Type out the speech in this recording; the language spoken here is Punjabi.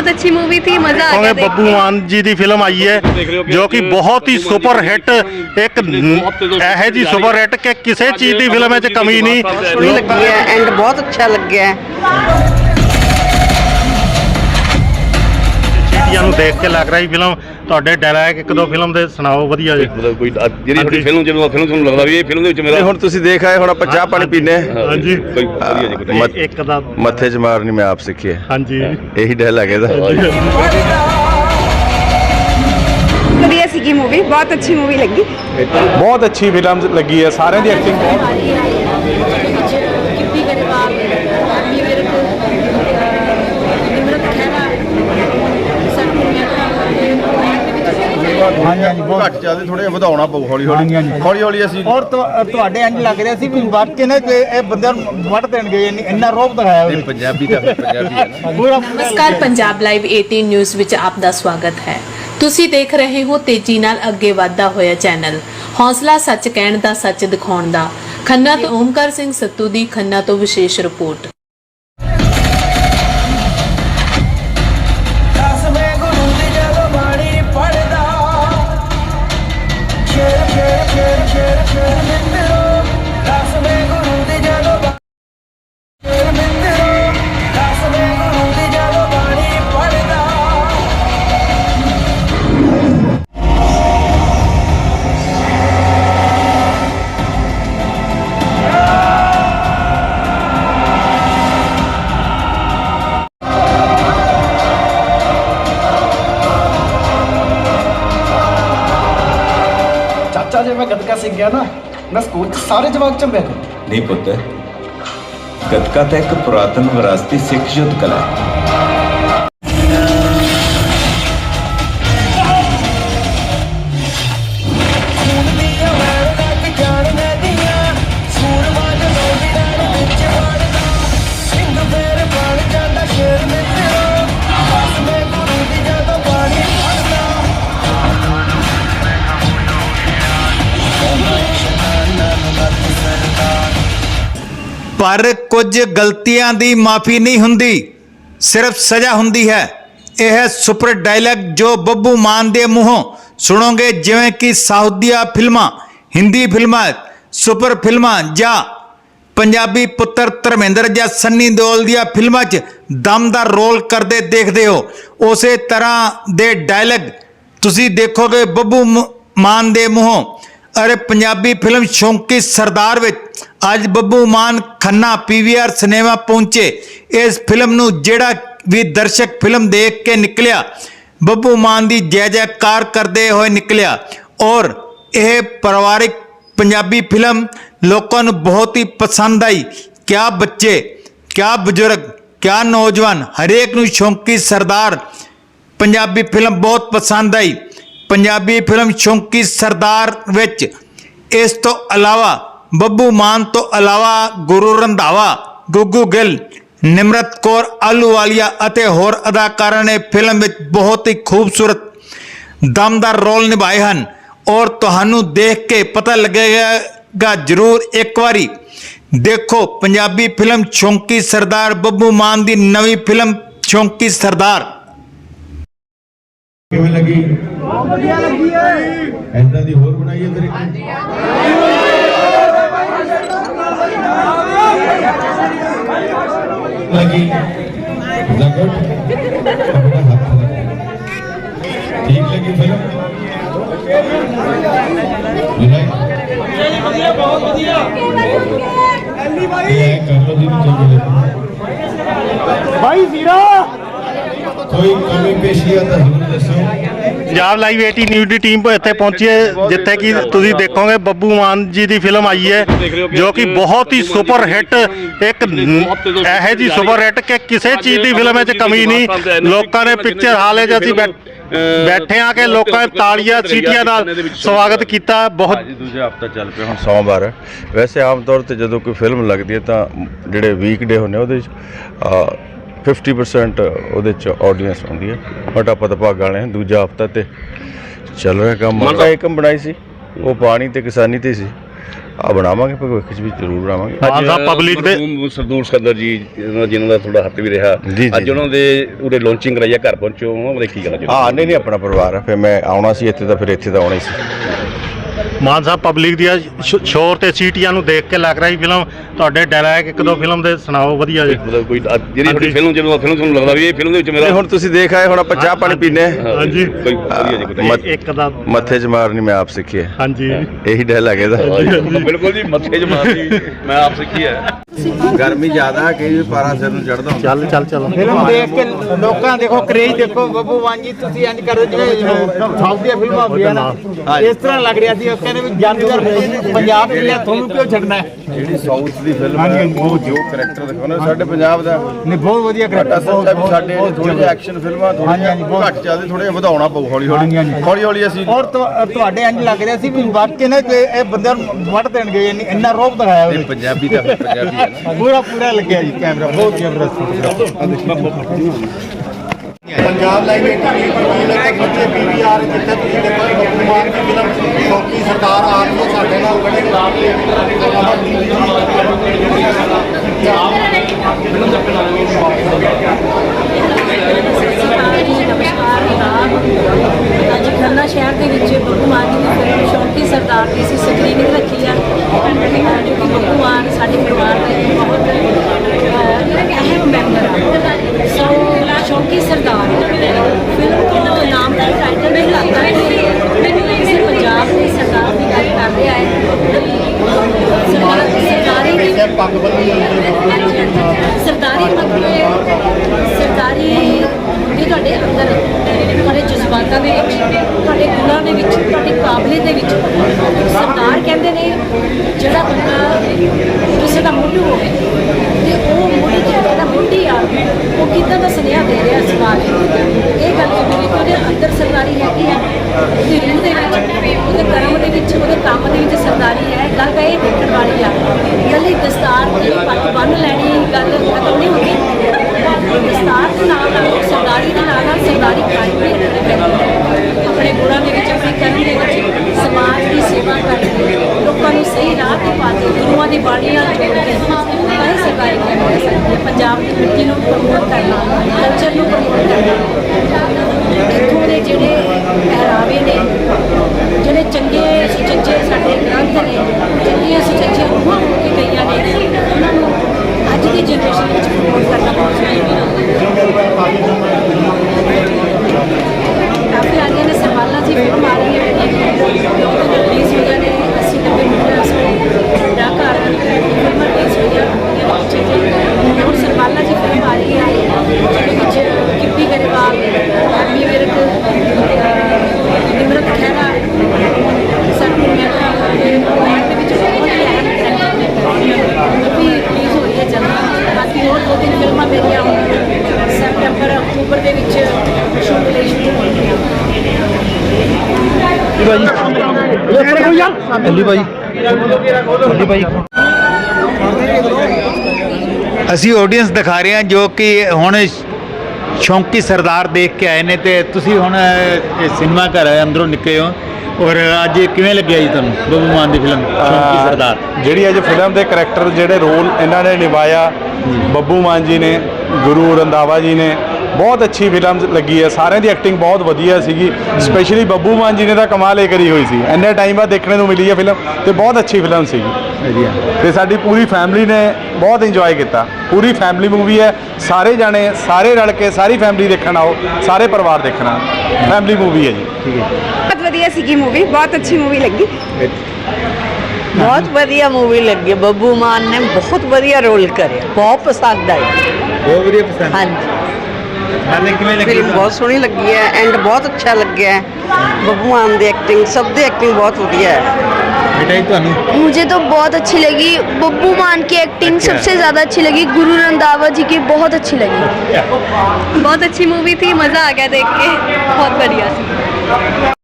बहुत अच्छी मूवी थी मजा आ गया बब्बू मान जी की फिल्म आई है जो कि बहुत ही सुपर हिट एक यह जी सुपर हिट के किसी चीज़ की फिल्म कमी नहीं लगती है एंड बहुत अच्छा लग गया है ਚੀਜ਼ਾਂ ਨੂੰ ਦੇਖ ਕੇ ਲੱਗ ਰਹੀ ਫਿਲਮ। ਤੁਹਾਡੇ ਡਾਇਲੌਗ ਇੱਕ ਦੋ ਫਿਲਮ ਦੇ ਸੁਣਾਓ ਵਧੀਆ ਜੀ। ਮਤਲਬ ਕੋਈ ਜਿਹੜੀ ਤੁਹਾਡੀ ਫਿਲਮ ਜਦੋਂ ਫਿਲਮ ਤੁਹਾਨੂੰ ਲੱਗਦਾ ਵੀ ਇਹ ਫਿਲਮ ਦੇ ਵਿੱਚ ਮੇਰਾ ਨਹੀਂ ਹੁਣ ਤੁਸੀਂ ਦੇਖ ਆਏ ਹੁਣ ਆਪਾਂ ਚਾਹ ਪਾਣੀ ਪੀਨੇ ਹਾਂਜੀ। ਕੋਈ ਵਧੀਆ ਜੀ ਕੋਈ ਮਤ- ਇੱਕ ਦਾ ਮੱਥੇ 'ਚ ਮਾਰਨੀ ਮੈਂ ਆਪ ਸਿੱਖੀ ਹੈ। ਹਾਂਜੀ। ਇਹੀ ਡਾਇਲੌਗ ਇਹਦਾ। ਵਧੀਆ ਸੀਗੀ ਮੂਵੀ ਬਹੁਤ ਅੱਛੀ ਮੂਵੀ ਲੱਗੀ। ਬਹੁਤ ਅੱਛੀ ਫਿਲਮ ਲੱਗੀ ਹੈ ਸਾਰਿਆਂ ਦੀ ਐਕਟਿੰਗ ਬਹੁਤ ਹਾਂਜੀ ਹਾਂਜੀ ਬਹੁਤ ਘੱਟ ਚੱਲਦੇ ਥੋੜੇ ਵਧਾਉਣਾ ਪਊ ਹੌਲੀ ਹਾਂਜੀ, ਹਾਂਜੀ। ਹੌਲੀ ਹੌਲੀ ਹੌਲੀ ਅਸੀਂ ਔਰ ਤੁ- ਤੁਹਾਡੇ ਇੰਜ ਲੱਗ ਰਿਹਾ ਸੀ ਵੀ ਵਾਕਈ ਨੇ ਕਿ ਇਹ ਬੰਦਿਆਂ ਨੂੰ ਵੱਢ ਦੇਣਗੇ ਇੰਨੀ- ਇੰਨਾ ਰੋਬ ਦਿਖਾਇਆ ਉਹਨੇ ਪੰਜਾਬੀ ਤਾਂ ਫਿਰ ਪੰਜਾਬੀ ਹੈ ਨਾ। ਪੂਰਾ ਨਮਸਕਾਰ ਪੰਜਾਬ ਲਾਈਵ 18 ਨਿਊਜ਼ ਵਿੱਚ ਆਪ ਦਾ ਸਵਾਗਤ ਹੈ। ਤੁਸੀਂ ਦੇਖ ਰਹੇ ਹੋ ਤੇਜ਼ੀ ਨਾਲ ਅੱਗੇ ਵਧਦਾ ਹੋਇਆ ਚੈਨਲ। ਹੌਸਲਾ ਸੱਚ ਕਹਿਣ ਦਾ ਸੱਚ ਦਿਖਾਉਣ ਦਾ। ਖੰਨਾ ਤੋਂ ਓਮਕਾਰ ਸਿੰਘ ਸੱਤੂ ਦੀ ਖੰਨਾ ਤੋਂ ਵਿਸ਼ੇਸ਼ ਰਿਪੋਰਟ। ਚਾਚਾ ਜੇ ਮੈਂ ਗੱਤਕਾ ਸਿੱਖ ਗਿਆ ਨਾ, ਮੈਂ ਸਕੂਲ 'ਚ ਸਾਰੇ ਜਵਾਕ ਚੰਬਿਆ ਕਰ। ਨਹੀਂ ਪੁੱਤ, ਗੱਤਕਾ ਤਾਂ ਇੱਕ ਪੁਰਾਤਨ ਵਿਰਾਸਤੀ ਸਿੱਖ ਯੁੱਧ ਕਲਾ ਹੈ। ਪਰ ਕੁਝ ਗਲਤੀਆਂ ਦੀ ਮਾਫੀ ਨਹੀਂ ਹੁੰਦੀ, ਸਿਰਫ ਸਜ਼ਾ ਹੁੰਦੀ ਹੈ। ਇਹ ਹੈ ਸੁਪਰ ਡਾਇਲੌਗ ਜੋ ਬੱਬੂ ਮਾਨ ਦੇ ਮੂੰਹੋਂ ਸੁਣੋਗੇ, ਜਿਵੇਂ ਕਿ ਸਾਊਦੀਆ ਫਿਲਮਾਂ, ਹਿੰਦੀ ਫਿਲਮਾਂ, ਸੁਪਰ ਫਿਲਮਾਂ ਜਾਂ ਪੰਜਾਬੀ ਪੁੱਤਰ ਧਰਮਿੰਦਰ ਜਾਂ ਸੰਨੀ ਦਿਓਲ ਦੀਆਂ ਫਿਲਮਾਂ 'ਚ ਦਮਦਾਰ ਰੋਲ ਕਰਦੇ ਦੇਖਦੇ ਹੋ। ਉਸੇ ਤਰ੍ਹਾਂ ਦੇ ਡਾਇਲੌਗ ਤੁਸੀਂ ਦੇਖੋਗੇ ਬੱਬੂ ਮ- ਮਾਨ ਦੇ ਮੂੰਹੋਂ। ਅਰੇ ਪੰਜਾਬੀ ਫਿਲਮ ਸ਼ੌਂਕੀ ਸਰਦਾਰ ਵਿੱਚ ਅੱਜ ਬੱਬੂ ਮਾਨ ਖੰਨਾ ਪੀਵੀਆਰ ਸਿਨੇਮਾ ਪਹੁੰਚੇ। ਇਸ ਫਿਲਮ ਨੂੰ ਜਿਹੜਾ ਵੀ ਦਰਸ਼ਕ ਫਿਲਮ ਦੇਖ ਕੇ ਨਿਕਲਿਆ, ਬੱਬੂ ਮਾਨ ਦੀ ਜੈ ਜੈਕਾਰ ਕਰਦੇ ਹੋਏ ਨਿਕਲਿਆ। ਔਰ ਇਹ ਪਰਿਵਾਰਿਕ ਪੰਜਾਬੀ ਫਿਲਮ ਲੋਕਾਂ ਨੂੰ ਬਹੁਤ ਹੀ ਪਸੰਦ ਆਈ। ਕਿਆ ਬੱਚੇ, ਕਿਆ ਬਜ਼ੁਰਗ, ਕਿਆ ਨੌਜਵਾਨ, ਹਰੇਕ ਨੂੰ ਸ਼ੌਂਕੀ ਸਰਦਾਰ ਪੰਜਾਬੀ ਫਿਲਮ ਬਹੁਤ ਪਸੰਦ ਆਈ। ਪੰਜਾਬੀ ਫਿਲਮ ਸ਼ੌਂਕੀ ਸਰਦਾਰ ਵਿੱਚ ਇਸ ਤੋਂ ਇਲਾਵਾ ਬੱਬੂ ਮਾਨ ਤੋਂ ਇਲਾਵਾ ਗੁਰੂ ਰੰਧਾਵਾ ਗੁੱਗੂ ਗਿੱਲ ਨਿਮਰਤ ਕੌਰ ਆਲੂਵਾਲੀਆ ਅਤੇ ਹੋਰ ਅਦਾਕਾਰਾਂ ਨੇ ਫਿਲਮ ਵਿੱਚ ਬਹੁਤ ਹੀ ਖੂਬਸੂਰਤ ਦਮਦਾਰ ਰੋਲ ਨਿਭਾਏ ਹਨ। ਔਰ ਤੁਹਾਨੂੰ ਦੇਖ ਕੇ ਪਤਾ ਲੱਗੇਗਾ ਜਰੂਰ ਇੱਕ ਵਾਰੀ ਦੇਖੋ ਪੰਜਾਬੀ ਫਿਲਮ ਸ਼ੌਂਕੀ ਸਰਦਾਰ ਬੱਬੂ ਮਾਨ ਦੀ ਨਵੀਂ ਫਿਲਮ ਸ਼ੌਂਕੀ ਸਰਦਾਰ। ਕਿਵੇਂ ਲੱਗੀ? ਬਹੁਤ ਵਧੀਆ ਲੱਗੀ ਹੈ ਐਦਾਂ ਦੀ ਹੋਰ ਬਣਾਈਏ ਤੇਰੇ? ਲੱਗੀ ਜ਼ਗਟ ਆਪਣਾ ਹੱਥ ਲਗਾ ਠੀਕ ਲੱਗੀ ਫਿਲਮ ਵਧੀਆ ਬਹੁਤ ਵਧੀਆ ਐਲੀ ਬਾਈ ਕਰ ਜੀ ਚੰਗੇ ਬਾਈ ਜ਼ੀਰਾ ਕੋਈ ਕਮੀ ਪੇਸ਼ੀ ਆ ਤਾਂ ਜ਼ਰੂਰ ਦੱਸੋ ਪੰਜਾਬ ਲਾਈਵ 18 ਨਿਊਜ਼ ਦੀ ਟੀਮ ਇੱਥੇ ਪਹੁੰਚੀ ਹੈ, ਜਿੱਥੇ ਕਿ ਤੁਸੀਂ ਦੇਖੋਗੇ ਬੱਬੂ ਮਾਨ ਜੀ ਦੀ ਫਿਲਮ ਆਈ ਹੈ, ਜੋ ਕਿ ਬਹੁਤ ਹੀ ਸੁਪਰ ਹਿੱਟ, ਇੱਕ ਇਹੋ ਜੀ ਸੁਪਰ ਹਿੱਟ ਕਿ ਕਿਸੇ ਚੀਜ਼ ਦੀ ਫਿਲਮ ਵਿੱਚ ਕਮੀ ਨਹੀਂ। ਲੋਕਾਂ ਨੇ ਪਿਕਚਰ ਹਾਲੇ 'ਚ ਅਸੀਂ ਬੈਠੇ ਆ ਕੇ ਲੋਕਾਂ ਨੇ ਤਾਲੀਆਂ ਸੀਟੀਆਂ ਨਾਲ ਸਵਾਗਤ ਕੀਤਾ, ਬਹੁਤ ਦੂਜਾ ਹਫਤਾ ਚੱਲ ਪਿਆ, ਹੁਣ ਸੋਮਵਾਰ ਵੈਸੇ ਆਮ ਤੌਰ ਤੇ ਜਦੋਂ ਕੋਈ ਫਿਲਮ ਲੱਗਦੀ ਹੈ ਤਾਂ ਜਿਹੜੇ ਵੀਕਡੇ ਹੁੰਦੇ ਉਹਦੇ ਵਿੱਚ 50% ਉਹਦੇ ਚ ਆਡੀਅנס ਹੁੰਦੀ ਹੈ। ਬਟ ਆਪਾਂ ਤਾਂ ਭਾਗ ਵਾਲੇ ਹਾਂ ਦੂਜਾ ਹਫਤਾ ਤੇ ਚੱਲ ਰਿਹਾ ਕੰਮ। ਮਲਕਾ ਏਕਮ ਬਣਾਈ ਸੀ ਉਹ ਪਾਣੀ ਤੇ ਕਿਸਾਨੀ ਤੇ ਸੀ। ਆ ਬਣਾਵਾਂਗੇ ਭਵਿੱਖ 'ਚ ਵੀ ਜ਼ਰੂਰ ਬਣਾਵਾਂਗੇ। ਸਾਹਿਬ ਪਬਲਿਕ ਦੇ ਸਰਦੂਲ ਸਕੱਦਰ ਜੀ ਜਿਹਨਾਂ ਜਿਨ੍ਹਾਂ ਦਾ ਥੋੜਾ ਹੱਥ ਵੀ ਰਿਹਾ। ਅੱਜ। ਉਹਨਾਂ ਦੇ ਉਹਦੇ ਲਾਂਚਿੰਗ ਕਰਾਈਆ ਘਰ ਪਹੁੰਚੋ ਉਹਦੇ ਕੀ ਗੱਲ ਹਾਂ ਨਹੀਂ ਨਹੀਂ ਆਪਣਾ ਪਰਿਵਾਰ ਹੈ ਫਿਰ ਮੈਂ ਆਉਣਾ ਸੀ ਇੱਥੇ ਤਾਂ ਫਿਰ ਇੱਥੇ ਤਾਂ ਆਉਣਾ ਹੀ ਸੀ। ਮਾਨ ਸਾਹਿਬ ਪਬਲਿਕ ਦੀਆਂ ਸ਼- ਸ਼ੋਰ ਤੇ ਸੀਟੀਆਂ ਨੂੰ ਦੇਖ ਕੇ ਲੱਗ ਰਹੀ ਫਿਲਮ। ਤੁਹਾਡੇ ਡਾਇਲੌਗ ਇੱਕ ਦੋ ਫਿਲਮ ਦੇ ਸੁਣਾਓ ਵਧੀਆ ਜੀ। ਮਤਲਬ ਕੋਈ ਜਿਹੜੀ ਹਾਂਜੀ। ਤੁਹਾਡੀ ਫਿਲਮ ਜਦੋਂ ਫਿਲਮ ਤੁਹਾਨੂੰ ਲੱਗਦਾ ਵੀ ਇਹ ਫਿਲਮ ਦੇ ਵਿੱਚ ਮੇਰਾ ਨਹੀਂ ਹੁਣ ਤੁਸੀਂ ਦੇਖ ਆਏ ਹੁਣ ਆਪਾਂ ਚਾਹ ਪਾਣੀ ਪੀਨੇ ਆ ਹਾਂਜੀ। ਕੋਈ ਵਧੀਆ ਜੀ ਕੋਈ ਮਤ- ਇੱਕ ਦਾ ਮੱਥੇ 'ਚ ਮਾਰਨੀ ਮੈਂ ਆਪ ਸਿੱਖੀ ਹੈ। ਹਾਂਜੀ। ਇਹੀ ਡਾਇਲੌਗ ਇਹਦਾ। ਬਿਲਕੁਲ ਜੀ ਮੱਥੇ 'ਚ ਮਾਰਦੀ ਮੈਂ ਆਪ ਸਿੱਖੀ ਹੈ। ਗਰਮੀ ਜ਼ਿਆਦਾ ਵੀ ਪਾਰਾ ਸਿਰ ਨੂੰ ਚੜਦਾ ਚੱਲ ਚੱਲ ਚੱਲ। ਫਿਲਮ ਦੇਖ ਕੇ ਲੋਕਾਂ ਦੇਖੋ ਕਰੇਜ ਦੇਖੋ ਬੱਬੂ ਮਾਨ ਜੀ ਤੁਸੀਂ ਇੰਜ ਕਰਦੇ ਜਿਵੇਂ ਸਾਊਥ ਦੀਆਂ ਫਿਲਮਾਂ ਹੁੰਦੀਆਂ ਨਾ। ਇਸ ਤਰ੍ਹਾਂ ਲੱਗ ਰਿਹਾ ਸੀ ਉਹ ਕਹਿੰਦੇ ਵੀ ਜਾਦੂਗਰ ਪੰਜਾਬ ਦੇ ਲਈ ਤੁਹਾਨੂੰ ਕਿਉਂ ਛੱਡਣਾ ਹੈ? ਜਿਹੜੀ ਸਾਊਥ ਦੀ ਫਿਲਮ ਹੈ ਉਹ ਜੋ ਕਰੈਕਟਰ ਦਿਖਾਉਣਾ ਸਾਡੇ ਪੰਜਾਬ ਦਾ। ਨਹੀਂ ਬਹੁਤ ਵਧੀਆ ਕਰੈਕਟਰ ਸਾਡੇ ਥੋੜੇ ਜਿਹੇ ਐਕਸ਼ਨ ਫਿਲਮਾਂ ਹਾਂਜੀ, ਹਾਂਜੀ, ਥੋੜੀਆਂ ਬਹੁਤ- ਘੱਟ ਚੱਲਦੇ ਥੋੜੇ ਜਿਹਾ ਵਧਾਉਣਾ ਪਊ ਹੌਲੀ ਹੌਲੀ। ਹੌਲੀ ਹੌਲੀ ਅਸੀਂ ਔਰ ਤੁਹਾ- ਤੁਹਾਡੇ ਇੰਜ ਲੱਗ ਰਿਹਾ ਸੀ ਵੀ ਵਾਕਈ ਨਾ ਕਿ ਇਹ ਬੰਦਿਆਂ ਨੂੰ ਵੱਢ ਦੇਣਗੇ ਇੰਨੀ- ਰੋਬ ਦਿਖਾਇਆ ਪੰਜਾਬੀ ਫਿਰ ਪੰਜਾਬੀ ਪੂਰਾ ਪੂਰਾ ਲੱਗਿਆ ਜੀ ਕੈਮਰਾ ਬਹੁਤ ਜ਼ਬਰਦਸਤ ਪੰਜਾਬ ਲਾਈਵ ਇੰਟਰਵਿਊ ਪ੍ਰੋਗਰਾਮ ਤੱਕ ਬੱਚੇ ਪੀਵੀਆਰ ਜਿੱਥੇ ਤੁਸੀਂ ਦੇਖੋ ਬੱਬੂ ਮਾਨ ਦੀ ਫਿਲਮ ਸ਼ੌਕੀ ਸਰਦਾਰ ਆ ਰਹੀ ਹੈ ਸਾਡੇ ਨਾਲ ਬੜੇ ਲਾਭ ਲੈ ਨਮਸਕਾਰ ਆਦਾਬ ਅੱਜ ਖੰਨਾ ਸ਼ਹਿਰ ਦੇ ਵਿੱਚ ਬੱਬੂ ਮਾਨ ਜੀ ਦੀ ਫਿਲਮ ਸ਼ੌਂਕੀ ਸਰਦਾਰ ਦੀ ਅਸੀਂ ਸਕਰੀਨਿੰਗ ਰੱਖੀ ਆ ਅਹ ਜੋ ਕਿ ਬੱਬੂ ਮਾਨ ਸਾਡੇ ਪਰਿਵਾਰ ਦਾ ਇੱਕ ਬਹੁਤ ਅਹ, ਅਹਿਮ ਮੈਂਬਰ ਆ ਸੋ ਸ਼ੌਂਕੀ ਸਰਦਾਰ ਫਿਲਮ ਤੋਂ ਨਾਮ ਦਾ ਟਾਈਟਲ ਨਹੀਂ ਲੱਗਦਾ ਕਿ ਕਿਸੇ ਪੰਜਾਬ ਦੇ ਸਰਦਾਰ ਦੀ ਗੱਲ ਕਰ ਰਿਹਾ ਹੈ ਸਰਦਾਰ ਸਰਦਾਰੀ ਸਰਦਾਰੀ ਮਤਲਬ ਸਰਦਾਰੀ ਇਹ ਤੁਹਾਡੇ ਅੰਦਰ ਤੁਹਾਡੇ ਜਜ਼ਬਾਤਾਂ ਦੇ ਵਿੱਚ ਤੁਹਾਡੇ ਗੁਣਾਂ ਦੇ ਵਿੱਚ ਤੁਹਾਡੇ ਕਾਬਲੇ ਦੇ ਵਿੱਚ ਸਰਦਾਰ ਕਹਿੰਦੇ ਨੇ ਜਿਹੜਾ ਬੰਦਾ ਕਿਸੇ ਦਾ ਮੁੱਢ ਹੋਵੇ ਤੇ ਉਹ ਮੁੱਢ ਜਿਹੜਾ ਮੁੱਢੀ ਆ ਉਹ ਕਿੱਦਾਂ ਦਾ ਸੁਨੇਹਾ ਦੇ ਰਿਹਾ ਸਮਾਜ ਨੂੰ ਇਹ ਗੱਲ ਜ਼ਰੂਰੀ ਕਿ ਉਹਦੇ ਅੰਦਰ ਸਰਦਾਰੀ ਹੈਗੀ ਹੈ। ਉਹਦੀ ਰੂਹ ਦੇ ਵਿੱਚ ਉਹਦੇ ਕਰਮ ਦੇ ਵਿੱਚ ਉਹਦੇ ਕੰਮ ਦੇ ਵਿੱਚ ਸਰਦਾਰੀ ਹੈ ਗੱਲ ਤਾਂ ਇਹ ਦੇਖਣ ਵਾਲੀ ਆ ਇਕੱਲੀ ਦਸਤਾਰ ਦੀ ਪੱਗ ਬੰਨ ਲੈਣੀ ਗੱਲ ਖਤਮ ਨਹੀਂ ਹੁੰਦੀ ਦਸਤਾਰ ਦੇ ਨਾਲ ਨਾਲ ਸਰਦਾਰੀ ਦੇ ਨਾਲ ਨਾਲ ਸਰਦਾਰੀ ਕਾਇਮ ਵੀ ਰੱਖਣੀ ਪੈਂਦੀ ਹੈ ਆਪਣੇ ਗੁਣਾਂ ਦੇ ਵਿੱਚ ਆਪਣੇ ਕਰਮ ਦੇ ਵਿੱਚ ਸਮਾਜ ਦੀ ਸੇਵਾ ਕਰਕੇ ਲੋਕਾਂ ਨੂੰ ਸਹੀ ਰਾਹ ਤੇ ਪਾ ਕੇ ਗੁਰੂਆਂ ਦੀ ਬਾਣੀ ਨਾਲ ਜੋੜ ਕੇ ਤਾਂ ਹੀ ਸਰਦਾਰੀ ਕਾਇਮ ਹੋ ਪੰਜਾਬ ਦੀ ਮਿੱਟੀ ਨੂੰ ਪ੍ਰਮੋਟ ਕਰਨਾ ਕਲਚਰ ਨੂੰ ਪ੍ਰਮੋਟ ਕਰਨਾ ਇੱਥੋਂ ਦੇ ਜਿਹੜੇ ਜਿਹੜੇ ਚੰਗੇ ਸੁਚੱਜੇ ਸਾਡੇ ਗ੍ਰੰਥ ਨੇ, ਚੰਗੀਆਂ ਸੁਚੱਜੀਆਂ ਰੂਹਾਂ ਹੋ ਕੇ ਗਈਆਂ ਨੇ, ਉਹਨਾਂ ਨੂੰ ਅੱਜ ਦੀ ਜਨਰੇਸ਼ਨ ਵਿੱਚ ਪ੍ਰਮੋਟ ਕਰਨਾ ਬਹੁਤ ਜ਼ਰੂਰੀ ਹੈ ਕਾਫੀ ਆ ਰਹੀਆਂ ਨੇ ਸਰਵਾਲਾ ਜੀ ਫਿਲਮ ਆ ਰਹੀ ਹੈ ਰਿਲੀਜ਼ ਹੋਈਆਂ ਨੇ 80 90 ਮਿੰਟ ਸੋ ਦਾ ਘਰ ਫਿਲਮ ਰਿਲੀਜ਼ ਹੋਈਆਂ ਠੀਕ ਹੈ ਹੁਣ ਸਰਵਾਲਾ ਜੀ ਫਿਲਮ ਆ ਰਹੀ ਹੈ ਜਿਹਦੇ ਵਿੱਚ ਕਿੱਪੀ ਗਰੇਵਾਲ ਹੈਪੀ ਵਿਰਕ ਅਹ, ਨਿਮਰਤ ਖਹਿਰਾ ਸਰਪੁਰ ਮਹਿਤਾ ਦੇ ਵਿੱਚ ਬਹੁਤ ਹੀ ਅਹਿਮ ਕਰੈਕਟਰ ਨੇ ਵੀ ਰਿਲੀਜ਼ ਹੋਈ ਹੈ ਜਲਦੀ ਬਾਕੀ ਹੋਰ ਦੋ ਤਿੰਨ ਫਿਲਮਾਂ ਮੇਰੀਆਂ ਹੁਣ ਸੈਪਟੈਂਬਰ ਅਕਤੂਬਰ ਦੇ ਵਿੱਚ ਸ਼ੂਟ ਲਈ ਸ਼ੁਰੂ ਹੋਣਗੀਆਂ ਅਸੀਂ ਆਡੀਅנס ਦਿਖਾ ਰਹੇ ਹਾਂ ਜੋ ਕਿ ਹੁਣ ਸ਼ੌਂਕੀ ਸਰਦਾਰ ਦੇਖ ਕੇ ਆਏ ਨੇ ਤੇ ਤੁਸੀਂ ਹੁਣ ਇਹ ਸਿਨੇਮਾ ਘਰ ਅੰਦਰੋਂ ਨਿਕਲੇ ਹੋ। ਔਰ ਅੱਜ ਕਿਵੇਂ ਲੱਗਿਆ ਜੀ ਤੁਹਾਨੂੰ ਬੱਬੂ ਮਾਨ ਦੀ ਫਿਲਮ ਸ਼ੌਂਕੀ ਸਰਦਾਰ? ਜਿਹੜੀ ਅੱਜ ਫਿਲਮ ਦੇ ਕਰੈਕਟਰ ਜਿਹੜੇ ਰੋਲ ਇਹਨਾਂ ਨੇ ਨਿਭਾਇਆ ਬੱਬੂ ਮਾਨ ਜੀ ਨੇ ਗੁਰੂ ਰੰਦਾਵਾ ਜੀ ਨੇ ਬਹੁਤ ਅੱਛੀ ਫਿਲਮ ਲੱਗੀ ਹੈ। ਸਾਰਿਆਂ ਦੀ ਐਕਟਿੰਗ ਬਹੁਤ ਵਧੀਆ ਸੀਗੀ। ਸਪੈਸ਼ਲੀ ਬੱਬੂ ਮਾਨ ਜੀ ਨੇ ਤਾਂ ਕਮਾਲ ਹੀ ਕਰੀ ਹੋਈ ਸੀ। ਇੰਨੇ ਟਾਈਮ ਬਾਅਦ ਦੇਖਣ ਨੂੰ ਮਿਲੀ ਹੈ ਫਿਲਮ ਤੇ ਬਹੁਤ ਅੱਛੀ ਫਿਲਮ ਸੀਗੀ। ਵਧੀਆ। ਤੇ ਸਾਡੀ ਪੂਰੀ ਫੈਮਿਲੀ ਨੇ ਬਹੁਤ ਇੰਜੋਏ ਕੀਤਾ। ਪੂਰੀ ਫੈਮਿਲੀ ਮੂਵੀ ਹੈ। ਸਾਰੇ ਜਾਣੇ ਸਾਰੇ ਰਲ ਕੇ ਸਾਰੀ ਫੈਮਿਲੀ ਦੇਖਣ ਆਓ ਸਾਰੇ ਪਰਿਵਾਰ ਦੇਖਣਾ ਫੈਮਿਲੀ ਮੂਵੀ ਹੈ ਜੀ। ਬਹੁਤ ਵਧੀਆ ਸੀਗੀ ਮੂਵੀ ਬਹੁਤ ਅੱਛੀ ਮੂਵੀ ਲੱਗੀ। ਬਹੁਤ ਵਧੀਆ ਮੂਵੀ ਲੱਗੀ। ਬੱਬੂ ਮਾਨ ਨੇ ਬਹੁਤ ਵਧੀਆ ਰੋਲ ਕਰਿਆ। ਬਹੁਤ ਪਸੰਦ ਆਈ। ਬਹੁਤ ਵਧੀਆ ਪਸੰਦ। ਹਾਂਜੀ। ਨਾਲੇ ਕਿਵੇਂ ਲੱਗੀ ਫਿਲਮ ਬਹੁਤ ਸੋਹਣੀ ਲੱਗੀ ਹੈ ਐਂਡ ਬਹੁਤ ਅੱਛਾ ਲੱਗਿਆ ਹੈ ਬੱਬੂ ਮਾਨ ਦੀ ਐਕਟਿੰਗ ਸਭ ਦੀ ਐਕਟਿੰਗ ਬਹੁਤ ਵਧੀਆ ਹੈ ਬੇਟਾ ਜੀ ਤੁਹਾਨੂੰ मुझे तो बहुत अच्छी लगी बब्बू मान की एक्टिंग सबसे ज़्यादा अच्छी लगी गुरु रंधावा जी की बहुत अच्छी लगी बहुत अच्छी मूवी थी मज़ा आ गया देख के बहुत बढ़िया